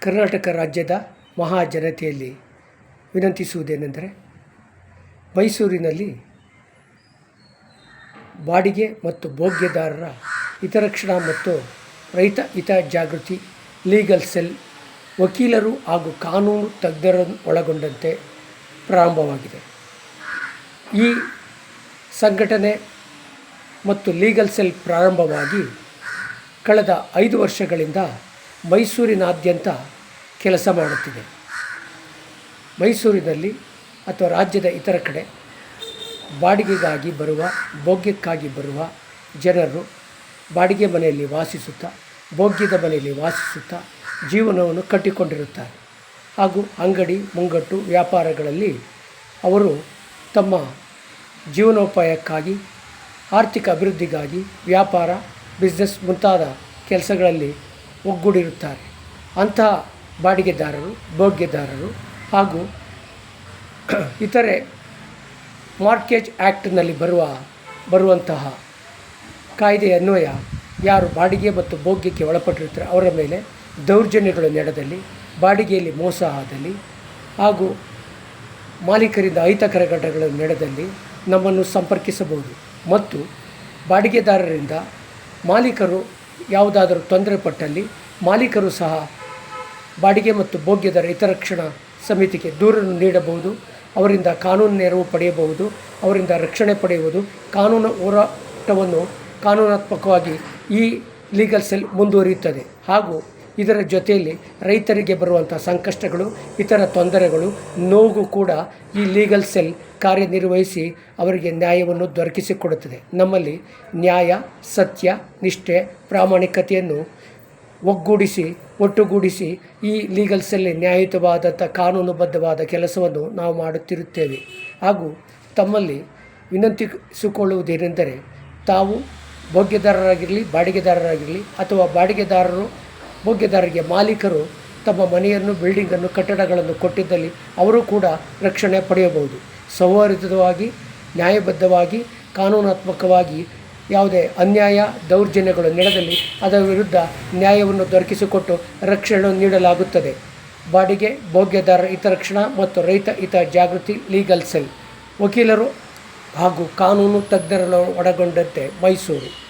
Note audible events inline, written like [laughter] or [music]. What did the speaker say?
ಕರ್ನಾಟಕ ರಾಜ್ಯದ ಮಹಾಜನತೆಯಲ್ಲಿ ವಿನಂತಿಸುವುದೇನೆಂದರೆ ಮೈಸೂರಿನಲ್ಲಿ ಬಾಡಿಗೆ ಮತ್ತು ಭೋಗ್ಯದಾರರ ಹಿತರಕ್ಷಣಾ ಮತ್ತು ರೈತ ಹಿತ ಜಾಗೃತಿ ಲೀಗಲ್ ಸೆಲ್ ವಕೀಲರು ಹಾಗೂ ಕಾನೂನು ತಜ್ಞರನ್ನು ಒಳಗೊಂಡಂತೆ ಪ್ರಾರಂಭವಾಗಿದೆ. ಈ ಸಂಘಟನೆ ಮತ್ತು ಲೀಗಲ್ ಸೆಲ್ ಪ್ರಾರಂಭವಾಗಿ ಕಳೆದ ಐದು ವರ್ಷಗಳಿಂದ ಮೈಸೂರಿನಾದ್ಯಂತ ಕೆಲಸ ಮಾಡುತ್ತಿದೆ. ಮೈಸೂರಿನಲ್ಲಿ ಅಥವಾ ರಾಜ್ಯದ ಇತರ ಕಡೆ ಬಾಡಿಗೆಗಾಗಿ ಬರುವ, ಭೋಗ್ಯಕ್ಕಾಗಿ ಬರುವ ಜನರು ಬಾಡಿಗೆ ಮನೆಯಲ್ಲಿ ವಾಸಿಸುತ್ತಾ, ಭೋಗ್ಯದ ಮನೆಯಲ್ಲಿ ವಾಸಿಸುತ್ತಾ ಜೀವನವನ್ನು ಕಟ್ಟಿಕೊಂಡಿರುತ್ತಾರೆ. ಹಾಗೂ ಅಂಗಡಿ, ಮುಂಗಟ್ಟು ವ್ಯಾಪಾರಗಳಲ್ಲಿ ಅವರು ತಮ್ಮ ಜೀವನೋಪಾಯಕ್ಕಾಗಿ, ಆರ್ಥಿಕ ಅಭಿವೃದ್ಧಿಗಾಗಿ ವ್ಯಾಪಾರ, ಬಿಸ್ನೆಸ್ ಮುಂತಾದ ಕೆಲಸಗಳಲ್ಲಿ ಒಗ್ಗೂಡಿರುತ್ತಾರೆ. ಅಂತಹ ಬಾಡಿಗೆದಾರರು, ಭೋಗ್ಯದಾರರು ಹಾಗೂ [clears throat] ಇತರೆ ಮಾರ್ಕೇಜ್ ಆ್ಯಕ್ಟ್ನಲ್ಲಿ ಬರುವ, ಬರುವಂತಹ ಕಾಯ್ದೆ ಅನ್ವಯ ಯಾರು ಬಾಡಿಗೆ ಮತ್ತು ಭೋಗ್ಯಕ್ಕೆ ಒಳಪಟ್ಟಿರುತ್ತಾರೆ ಅವರ ಮೇಲೆ ದೌರ್ಜನ್ಯಗಳು ನಡೆದಲ್ಲಿ, ಬಾಡಿಗೆಯಲ್ಲಿ ಮೋಸ ಆದಲ್ಲಿ ಹಾಗೂ ಮಾಲೀಕರಿಂದ ಅಹಿತಕರ ಘಟನೆಗಳು ನಡೆದಲ್ಲಿ ನಮ್ಮನ್ನು ಸಂಪರ್ಕಿಸಬಹುದು. ಮತ್ತು ಬಾಡಿಗೆದಾರರಿಂದ ಮಾಲೀಕರು ಯಾವುದಾದರೂ ತೊಂದರೆ ಪಟ್ಟಲ್ಲಿ ಮಾಲೀಕರು ಸಹ ಬಾಡಿಗೆ ಮತ್ತು ಭೋಗ್ಯದ ರೈತರಕ್ಷಣಾ ಸಮಿತಿಗೆ ದೂರನ್ನು ನೀಡಬಹುದು, ಅವರಿಂದ ಕಾನೂನು ನೆರವು ಪಡೆಯಬಹುದು, ಅವರಿಂದ ರಕ್ಷಣೆ ಪಡೆಯುವುದು, ಕಾನೂನು ಹೋರಾಟವನ್ನು ಕಾನೂನಾತ್ಮಕವಾಗಿ ಈ ಲೀಗಲ್ ಸೆಲ್ ಮುಂದುವರಿಯುತ್ತದೆ ಹಾಗೂ ಇದರ ಜೊತೆಯಲ್ಲಿ ರೈತರಿಗೆ ಬರುವಂಥ ಸಂಕಷ್ಟಗಳು, ಇತರ ತೊಂದರೆಗಳು, ನೋವು ಕೂಡ ಈ ಲೀಗಲ್ ಸೆಲ್ ಕಾರ್ಯನಿರ್ವಹಿಸಿ ಅವರಿಗೆ ನ್ಯಾಯವನ್ನು ದೊರಕಿಸಿಕೊಡುತ್ತದೆ. ನಮ್ಮಲ್ಲಿ ನ್ಯಾಯ, ಸತ್ಯ, ನಿಷ್ಠೆ, ಪ್ರಾಮಾಣಿಕತೆಯನ್ನು ಒಗ್ಗೂಡಿಸಿ, ಒಟ್ಟುಗೂಡಿಸಿ ಈ ಲೀಗಲ್ ಸೆಲ್ ನ್ಯಾಯಯುತವಾದಂಥ ಕಾನೂನುಬದ್ಧವಾದ ಕೆಲಸವನ್ನು ನಾವು ಮಾಡುತ್ತಿರುತ್ತೇವೆ. ಹಾಗೂ ತಮ್ಮಲ್ಲಿ ವಿನಂತಿಸಿಕೊಳ್ಳುವುದೇನೆಂದರೆ ತಾವು ಭೋಗ್ಯದಾರರಾಗಿರಲಿ, ಬಾಡಿಗೆದಾರರಾಗಿರಲಿ ಅಥವಾ ಬಾಡಿಗೆದಾರರು ಭೋಗ್ಯದಾರರಿಗೆ ಮಾಲೀಕರು ತಮ್ಮ ಮನೆಯನ್ನು ಬಿಲ್ಡಿಂಗನ್ನು ಕಟ್ಟಡಗಳನ್ನು ಕೊಟ್ಟಿದ್ದಲ್ಲಿ ಅವರು ಕೂಡ ರಕ್ಷಣೆ ಪಡೆಯಬಹುದು. ಸೌಹಾರ್ದವಾಗಿ ನ್ಯಾಯಬದ್ಧವಾಗಿ, ಕಾನೂನಾತ್ಮಕವಾಗಿ ಯಾವುದೇ ಅನ್ಯಾಯ, ದೌರ್ಜನ್ಯಗಳು ನಡೆದಲ್ಲಿ ಅದರ ವಿರುದ್ಧ ನ್ಯಾಯವನ್ನು ದೊರಕಿಸಿಕೊಟ್ಟು ರಕ್ಷಣೆ ನೀಡಲಾಗುತ್ತದೆ. ಬಾಡಿಗೆ ಭೋಗ್ಯದಾರರ ಹಿತರಕ್ಷಣಾ ಮತ್ತು ರೈತ ಹಿತ ಜಾಗೃತಿ ಲೀಗಲ್ ಸೆಲ್ ವಕೀಲರು ಹಾಗೂ ಕಾನೂನು ತಜ್ಞರನ್ನು ಒಳಗೊಂಡಂತೆ ಮೈಸೂರು.